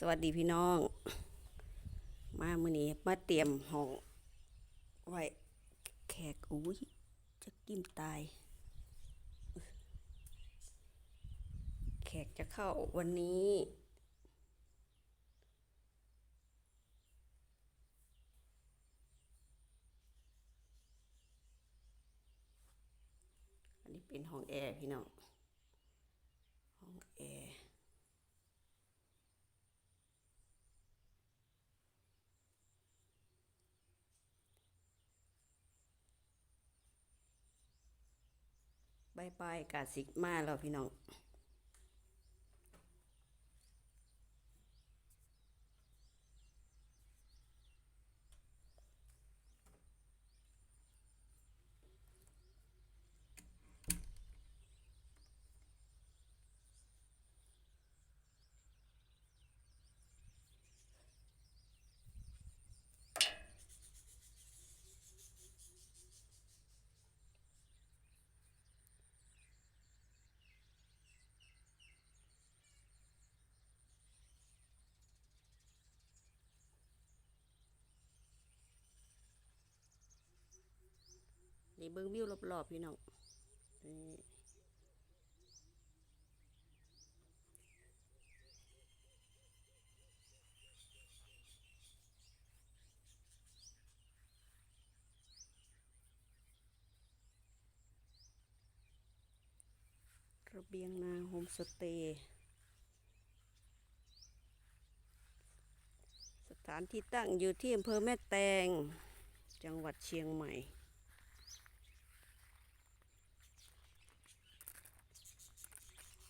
สวัสดีพี่น้อง มามื้อนี้มาเตรียมห้องไว้แขกอุ้ยจะกินตาย แขกจะเข้าวันนี้ อันนี้เป็นห้องแอร์พี่น้อง ห้องแอร์ บายบายกาสิกมาแล้วพี่น้อง นี่เบิ้งวิวรอบๆพี่น้องนี่ระเบียงนาโฮมสเตย์สถานที่ตั้งอยู่ที่อำเภอแม่แตง จังหวัดเชียงใหม่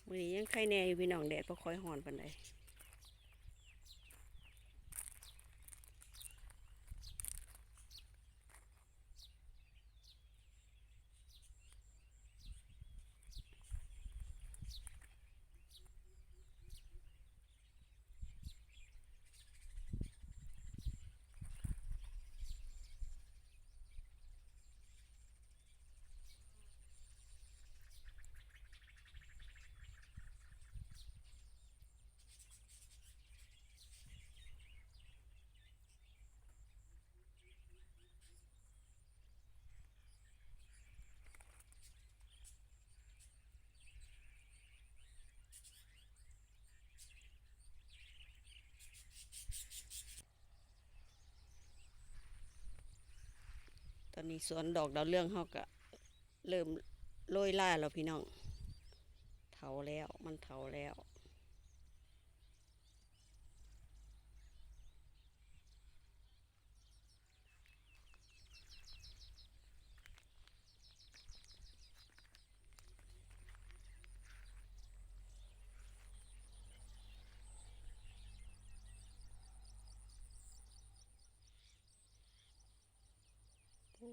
มือนี้ยังไข่แน่อยู่พี่น้องแดดพอค่อยหอนปันได นี้สวนดอกดาวเรื่องเฮาก็เริ่มโรยล่าแล้วพี่น้องเถาแล้วมันเถาแล้ว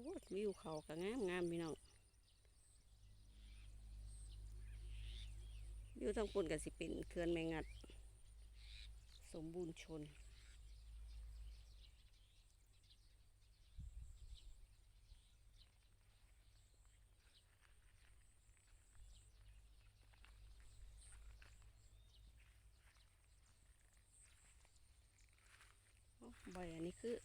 วิวเขาก็งามงามพี่น้องวิวทางปุ่นกับสิเป็นเขื่อนแมงัด สมบูรณ์ชนโอ้ใบอันนี้คือ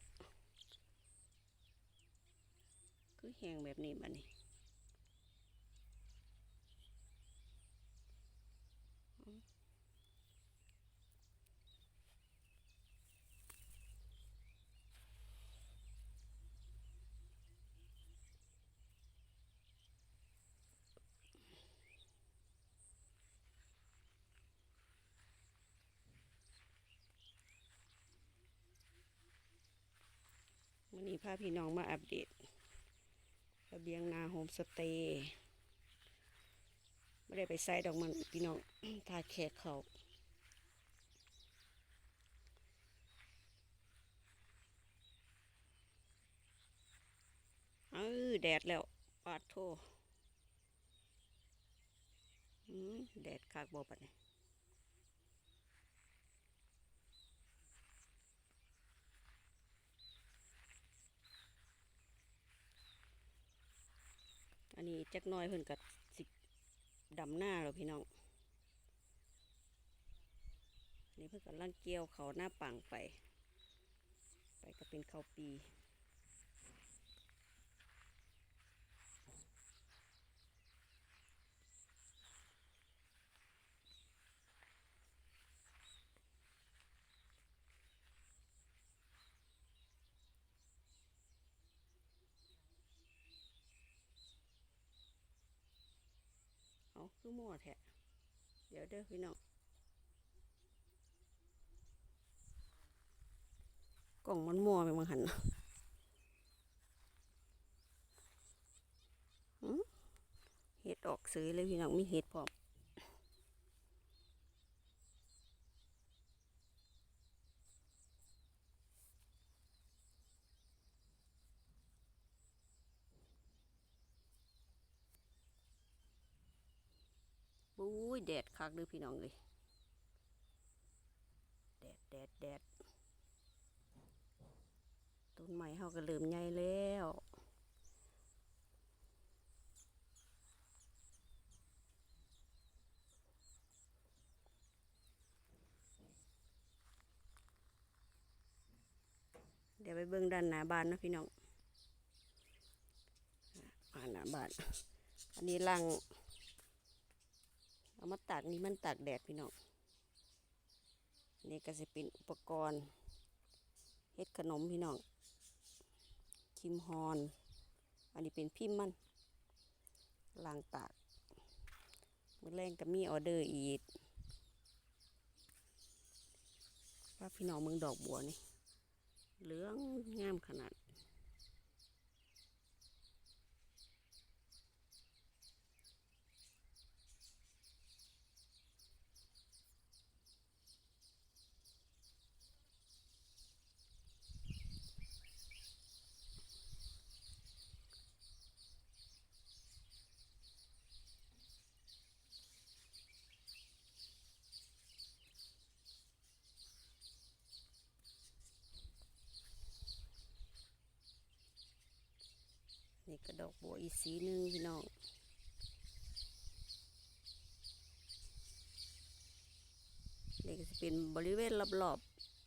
คือแห้งแบบนี้บัดนี้อืมวันนี้พาพี่น้องมาอัปเดต ระเบียงนาโฮมสเตย์ไม่ได้ไปใส่ดอกมันพี่น้องทาแขกเขาเออแดดแล้วปาดโทอืมแดดคากบอปัดเนี่ย นี้จักหน้อยเพิ่นกับสิดำหน้าแล้วพี่น้อง นี่เพื่อนกำลังเกี่ยวเขาหน้าปังไป ไปก็เป็นข้าวปี คือหม้อแทะเดี๋ยวเด้อพี่น้องกล่องมันมัวไปมังหันน่ะเห็ดออกซื้อเลยพี่น้องมีเห็ดพร้อม บุ้ยแดดคักเด้อพี่น้องเลยแดดแดดแดดต้นไม้เฮาก็เริ่มใหญ่แล้วเดี๋ยวไปเบิ่งด้านหน้าบ้านนะพี่น้องอ่าหน้าบ้าน อันนี้ลัง เอามาตากนี่มันตากแดดพี่น้องนี่ก็จะเป็นอุปกรณ์เฮ็ดขนมพี่น้องคิมฮอน อันนี้เป็นพิมพ์มันลางตากมือแรงก็มีออเดอร์อีกว่าพี่น้องเมืองดอกบัวนี่เหลืองงามขนาด นี่กระดอกบัวอีกสีหนึ่งพี่น้องนี่ก็จะเป็นบริเวณรอบ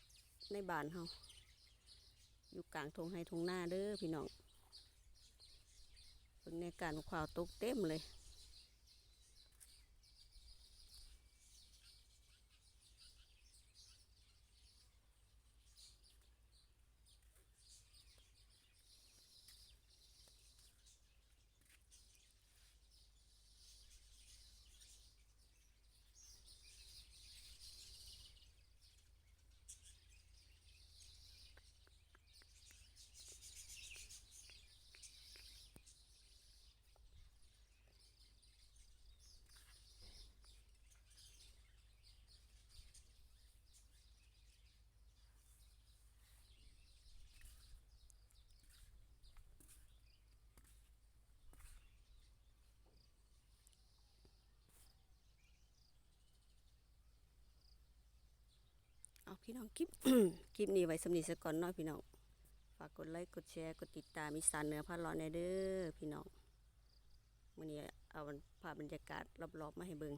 ๆในบ้านเฮาอยู่กลางทงไฮทงหน้าเด้อพี่น้องเป็นในการข่าวตกเต็มเลย เอาพี่น้องคลิปคลิปนี้ไว้สำนีสก่อนน้อยพี่น้องฝากกดไลค์กดแชร์กดติดตามมีสารเหนือพาเลาะในเด้อพี่น้องวันนี้เอาภาพบรรยากาศรอบๆมาให้เบิ่ง